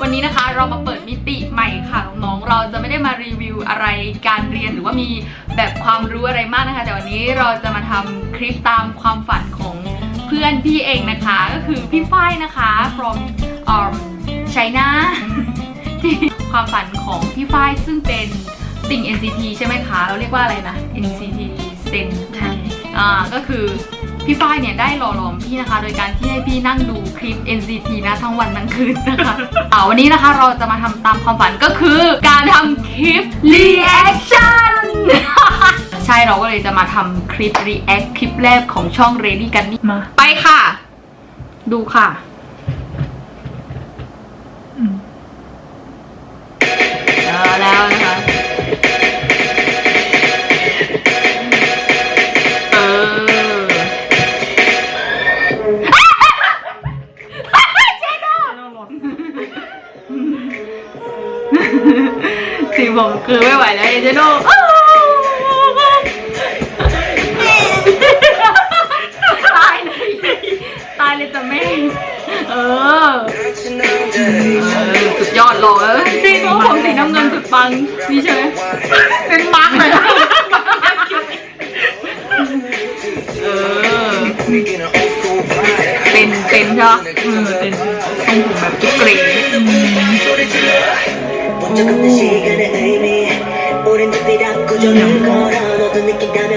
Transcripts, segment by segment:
วันนี้นะคะเรามาเปิดมิติใหม่ค่ะน้องๆเราจะไม่ได้มารีวิวอะไรการเรียนหรือว่ามีแบบความรู้อะไรมากนะคะ แต่วันนี้เราจะมาทำคลิปตามความฝันของเพื่อนพี่เองนะคะ ก็คือพี่ฝ้ายนะคะ from ไชน่าความฝันของพี่ฝ้ายซึ่งเป็นติ่ง NCT ใช่ไหมคะ เราเรียกว่าอะไรนะ NCT เซนใช่ก็คือ พี่ฝ้ายเนี่ยได้หล่อหลอมพี่นะคะ โดยการที่ให้พี่นั่งดูคลิป NCT นะทั้งวันทั้งคืนนะคะอ่าวันนี้นะคะเราจะมาทำตามความฝันก็คือ การทำคลิป reaction ใช่เราก็เลยจะมาทำคลิป react คลิปแรกของช่อง Ready กันนี่มา ไปค่ะ ดูค่ะ สีผมคือไม่ไหวแล้วเอเจโนตายเลย ตายเลยจะแม่เออเออสุดยอดหล่อเออจริงว่าผมสีน้ำเงินสุดปังนี่ใช่ไหมเป็นมาร์กเลยเออ เป็นเป็นใช่ปะเออเป็นทรงผมแบบกิ๊กเกรย์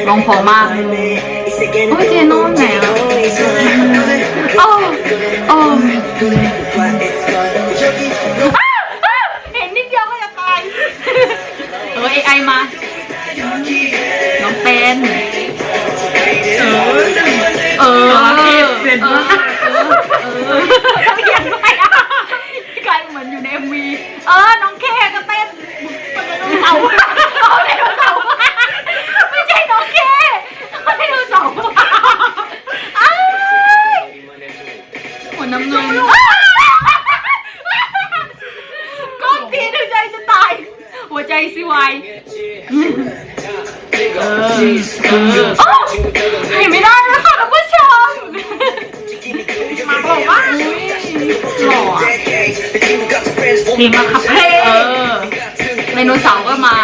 ร้องเพอมากโอ้ยเจโน่ไหนอะโอ้โอ้เห็นนิดเดียวก็จะตายเออไอไอมา น้องเป็นเออเออเออเออเออต้ องเขียนด้วยอะกลายเหมือนอยู่ในเอ็มวีเออ น้องแค่ก็เต้นมันไดโนเสาร์เอาไดโนเสาร์ไม่ใช่น้องแค่เอาไดโนเสาร์อ้ายหัวน้ำเงินก้อนตีนหัวใจจะตาย หัวใจสิวายเออเออโอ้เห็นไม่ได้แล้วค่ะท่านผู้ เพลงมาคับเพลเออไดโนเสาร์ก็มา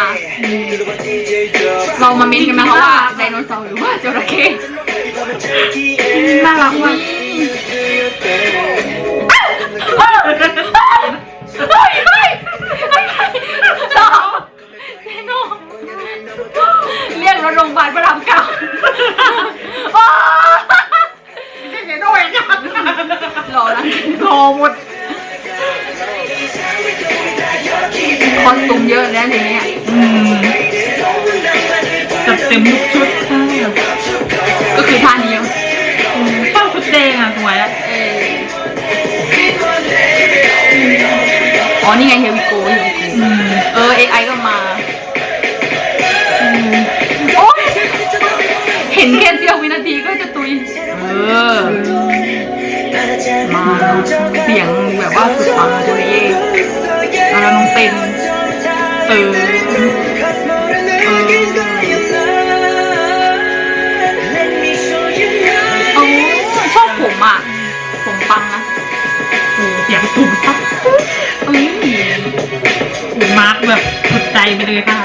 เรามาเม้นกันไหมคะว่าไดโนเสาร์หรือว่าจระเข้น่ารักว่ะเฮ้ยเฮ้ยหล่อไดโนเรียกรถโรงพยาบาลพระรามเก้าโอ้เจโน่ยยังหล่อนะรอหมด คอสตูมเยอะแล้วทีเนี้ยอืมจัดเต็มทุกชุดก็คือท่านี้อืมชอบชุดแดงอะสวยอะเอออ๋อนี่ไงเฮวิโกเฮวิโกอืมเออ AI ก็มาอืมโอ๊ยเห็นแค่เสี้ยววินาทีก็จะตุย เออ มาเสียงแบบว่าสุดปังโจเย่แล้วน้องเป็น เออเออโอ้ชอบผมอะ ผมปังนะโอ้เสียงตุ่มซับอุ้ยโอ้มาร์กแบบสุดใจไปเลยค่ะ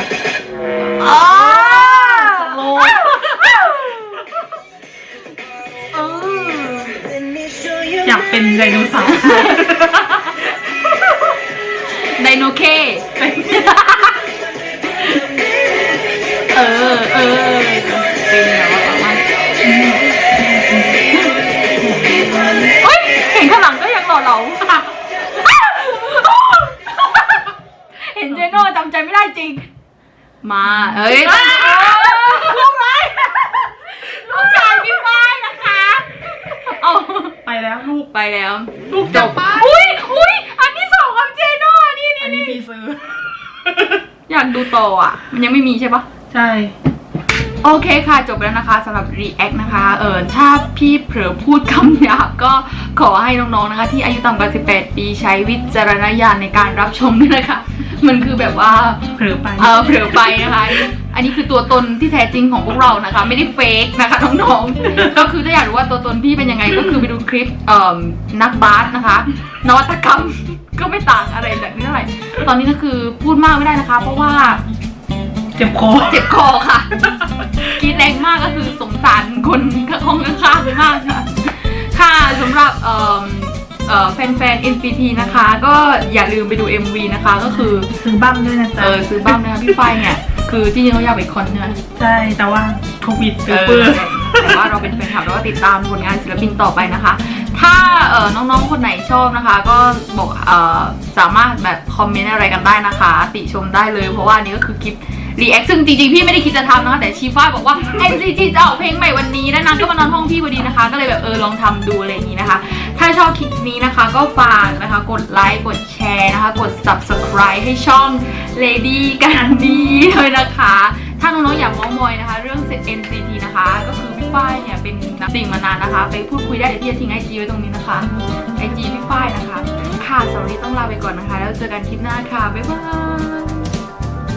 ไม่ได้จริง มาเอ้ยลูกไรลูกชายพี่ฝ้ายนะคะเอาไปแล้วลูกไปแล้ว ลูกจะไปอุ้ยอุ้ยอันที่สองของเจโน่นี่อันี่นนี้นี่ทีซื้อ อยากดูต่ออะ มันยังไม่มีใช่ปะใช่ โอเคค่ะจบแล้วนะคะสำหรับ React นะคะ เออถ้าพี่เผลอพูดคำหยาบก็ขอให้น้องๆนะคะ ที่อายุต่ำกว่า 18 ปีใช้วิจารณญาณในการรับชมด้วยนะคะ มันคือแบบว่าเผลอไปเออเผลอไปนะคะ อันนี้คือตัวตนที่แท้จริงของพวกเรานะคะ ไม่ได้เฟกนะคะน้องๆก็คือถ้าอยากรู้ว่าตัวตนพี่เป็นยังไงก็คือไปดูคลิปเอ่อนักบาสนะคะ นวัตกรรมก็ไม่ต่างอะไรจากนี้เท่าไหร่ตอนนี้ก็คือพูดมากไม่ได้นะคะ เพราะว่าเจ็บคอเจ็บคอค่ะกรีดแรงมากก็คือสงสารคนห้องข้างๆไปมากค่ะค่ะสำหรับเอ่อเอ่อ แฟนๆ NCT นะคะ ก็อย่าลืมไปดู MV นะคะ ก็คือซื้อบั้มด้วยนะเอจ๊ะ อซื้อบ้างนะคะพี่ฝ้ายเนี่ย คือจริงๆเราอยากไปคอนใช่ไหมใช่ แต่ว่าโควิดเอซื้ออเปื้อแต่ว่าเราเป็นแฟนคลับแล้วก็ติดตามผลงานศิลปินต่อไปนะคะ ถ้าเอ่อน้องๆ คนไหนชอบนะคะ ก็บอกเอ่อสามารถแบบคอมเมนต์อะไรกันได้นะคะ ติชมได้เลย เพราะว่าอันนี้ก็คือคลิปรีแอคซึ่งจริงๆ พี่ไม่ได้คิดจะทำนะคะแต่ชีฟ้าบอกว่า NCT จะออกเพลงใหม่วันนี้แล้วนางก็มานอนห้องพี่พอดีนะคะ ก็เลยแบบเออลองทำดูอะไรอย่างนี้นะคะ ถ้าชอบคลิปนี้นะคะก็ฝากนะคะ กดไลค์กดแชร์นะคะ กด subscribe ให้ช่อง Lady กันดีเลยนะคะ ถ้าน้องๆอยากมองมอยนะคะ เรื่อง NCT นะคะ ก็คือพี่ฝ้ายเนี่ยเป็นนักสิ่งมานานนะคะ ไปพูดคุยได้เดี๋ยวพี่จะทิ้งไอจีไว้ตรงนี้นะคะไอจีพี่ฝ้ายนะคะ ค่ะสำหรับวันนี้ต้องลาไปก่อนนะคะ แล้วเจอกันคลิปหน้าค่ะบ๊ายบาย